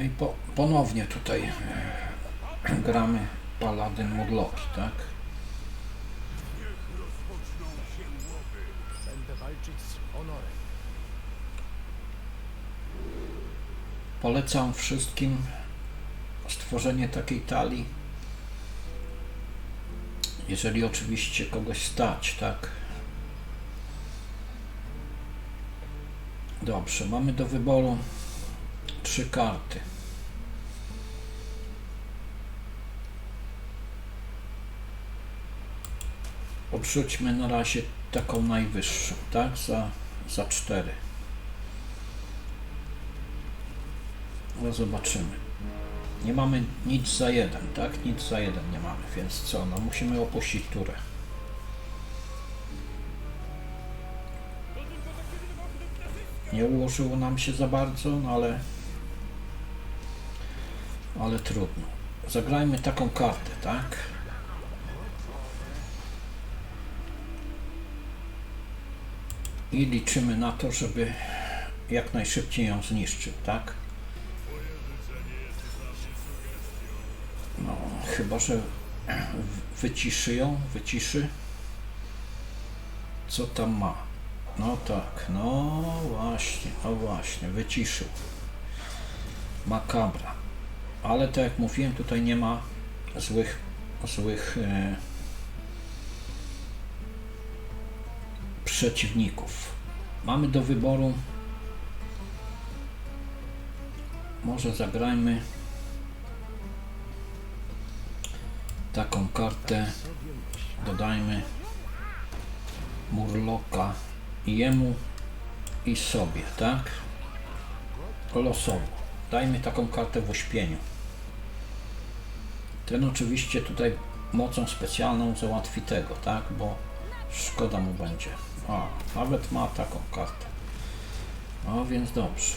No i po, ponownie tutaj e, gramy Paladyn Murloki, tak? Będę walczyć z honorem. Polecam wszystkim stworzenie takiej talii. Jeżeli oczywiście kogoś stać, tak? Dobrze, mamy do wyboru trzy karty. Odrzućmy na razie taką najwyższą, tak? Za, za cztery. No zobaczymy. Nie mamy nic za jeden, tak? Nic za jeden nie mamy, więc co? No musimy opuścić turę. Nie ułożyło nam się za bardzo, no ale ale trudno. Zagrajmy taką kartę, tak? I liczymy na to, żeby jak najszybciej ją zniszczył, tak? No, chyba, że wyciszy ją, wyciszy. Co tam ma? No tak, no właśnie, no właśnie, wyciszył. Makabra. Ale tak jak mówiłem, tutaj nie ma złych, złych e, przeciwników. Mamy do wyboru. Może zagrajmy taką kartę. Dodajmy Murloka jemu i sobie, tak? Losowo. Dajmy taką kartę w uśpieniu. Ten oczywiście tutaj mocą specjalną załatwi tego, tak? Bo szkoda mu będzie. A, nawet ma taką kartę. No więc dobrze.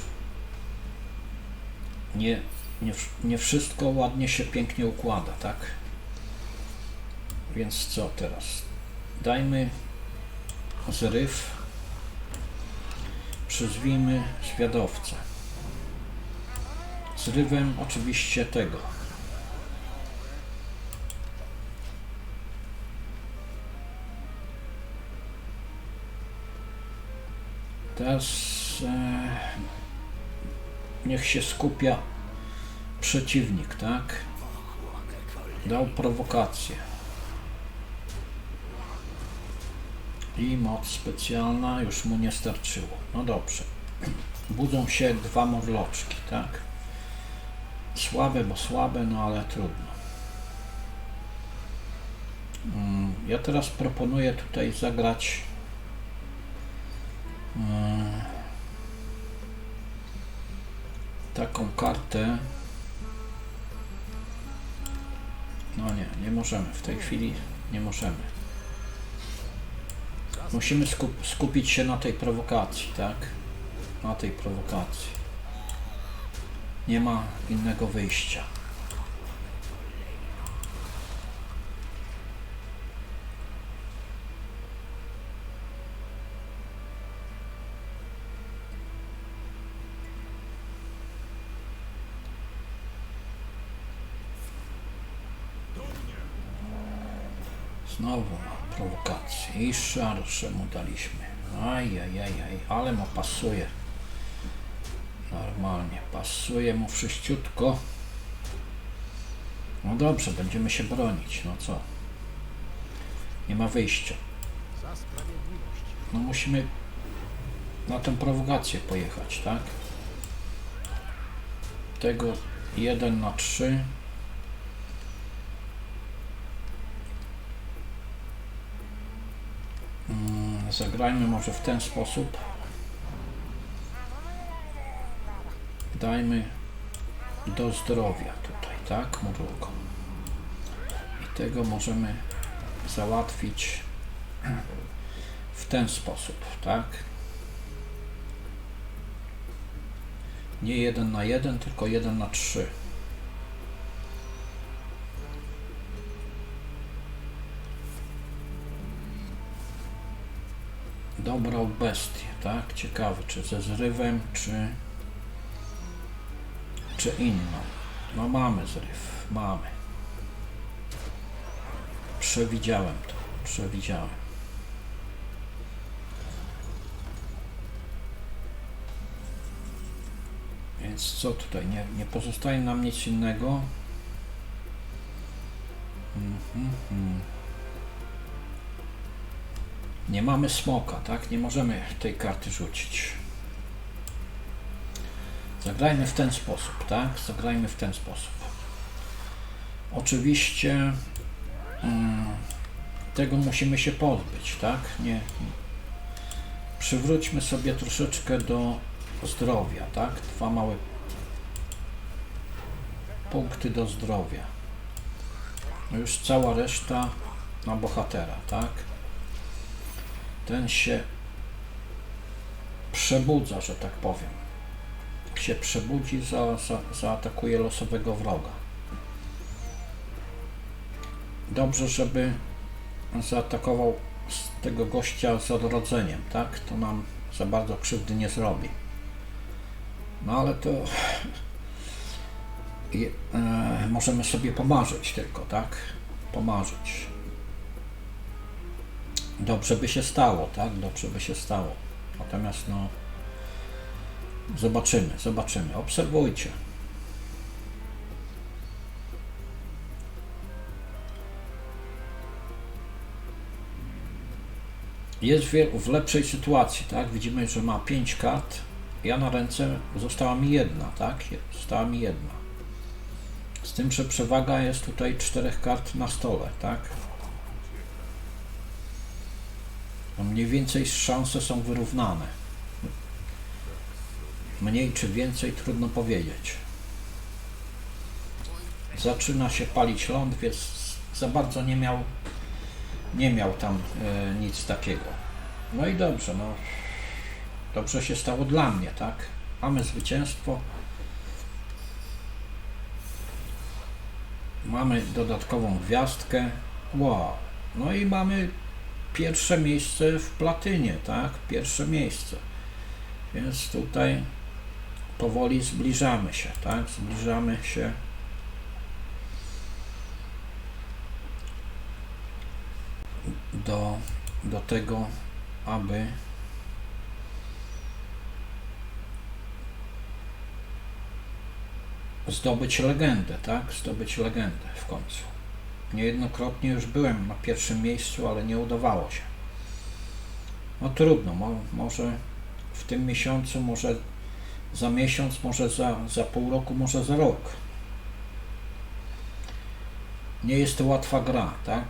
Nie, nie, nie wszystko ładnie się pięknie układa, tak? Więc co teraz? Dajmy zryw. Przyzwijmy zwiadowcę. Zrywem oczywiście tego. Teraz e, niech się skupia przeciwnik, tak? Dał prowokację. I moc specjalna już mu nie starczyło. No dobrze. Budzą się dwa morloczki, tak? Słabe, bo słabe, no ale trudno. Mm, Ja teraz proponuję tutaj zagrać kartę. No nie, nie możemy w tej chwili, nie możemy. Musimy skup, skupić się na tej prowokacji, tak? Na tej prowokacji. Nie ma innego wyjścia. Znowu ma prowokację i szarże mu daliśmy. Ajajajaj, ale mu pasuje. Normalnie, pasuje mu wszyściutko. No dobrze, będziemy się bronić, no co? Nie ma wyjścia. No musimy na tę prowokację pojechać, tak? Tego 1 na 3. Mm, Zagrajmy może w ten sposób. Dajmy do zdrowia tutaj, tak? Murugą. I tego możemy załatwić w ten sposób, tak? Nie jeden na jeden, tylko jeden na trzy. Dobrał bestię, tak? Ciekawe, czy ze zrywem, czy, jeszcze inną. No mamy zryw, mamy. Przewidziałem to, przewidziałem. Więc co tutaj? Nie, nie pozostaje nam nic innego. Mhm, mhm. Nie mamy smoka, tak? Nie możemy tej karty rzucić. Zagrajmy w ten sposób, tak? Zagrajmy w ten sposób. Oczywiście mm, tego musimy się pozbyć, tak? Nie. Przywróćmy sobie troszeczkę do zdrowia, tak? Dwa małe punkty do zdrowia. No już cała reszta na bohatera, tak? Ten się przebudza, że tak powiem. Się przebudzi, za, za, zaatakuje losowego wroga. Dobrze, żeby zaatakował tego gościa z odrodzeniem, tak? To nam za bardzo krzywdy nie zrobi. No ale to i, e, możemy sobie pomarzyć tylko, tak? Pomarzyć. Dobrze by się stało, tak? Dobrze by się stało. Natomiast no zobaczymy, zobaczymy. Obserwujcie. Jest w, w lepszej sytuacji, tak? Widzimy, że ma 5 kart. Ja na ręce została mi jedna, tak? Została mi jedna. Z tym, że przewaga jest tutaj czterech kart na stole, tak? No mniej więcej szanse są wyrównane. Mniej czy więcej trudno powiedzieć. Zaczyna się palić ląd, więc za bardzo nie miał nie miał tam e, nic takiego. No i dobrze, no dobrze się stało dla mnie, tak? Mamy zwycięstwo. Mamy dodatkową gwiazdkę. Wow. No i mamy pierwsze miejsce w platynie, tak? Pierwsze miejsce. Więc tutaj powoli zbliżamy się, tak? Zbliżamy się. Do, do tego, aby zdobyć legendę, tak? Zdobyć legendę w końcu. Niejednokrotnie już byłem na pierwszym miejscu, ale nie udawało się. No trudno, mo, może w tym miesiącu, może za miesiąc, może za, za pół roku, może za rok. Nie jest to łatwa gra, tak?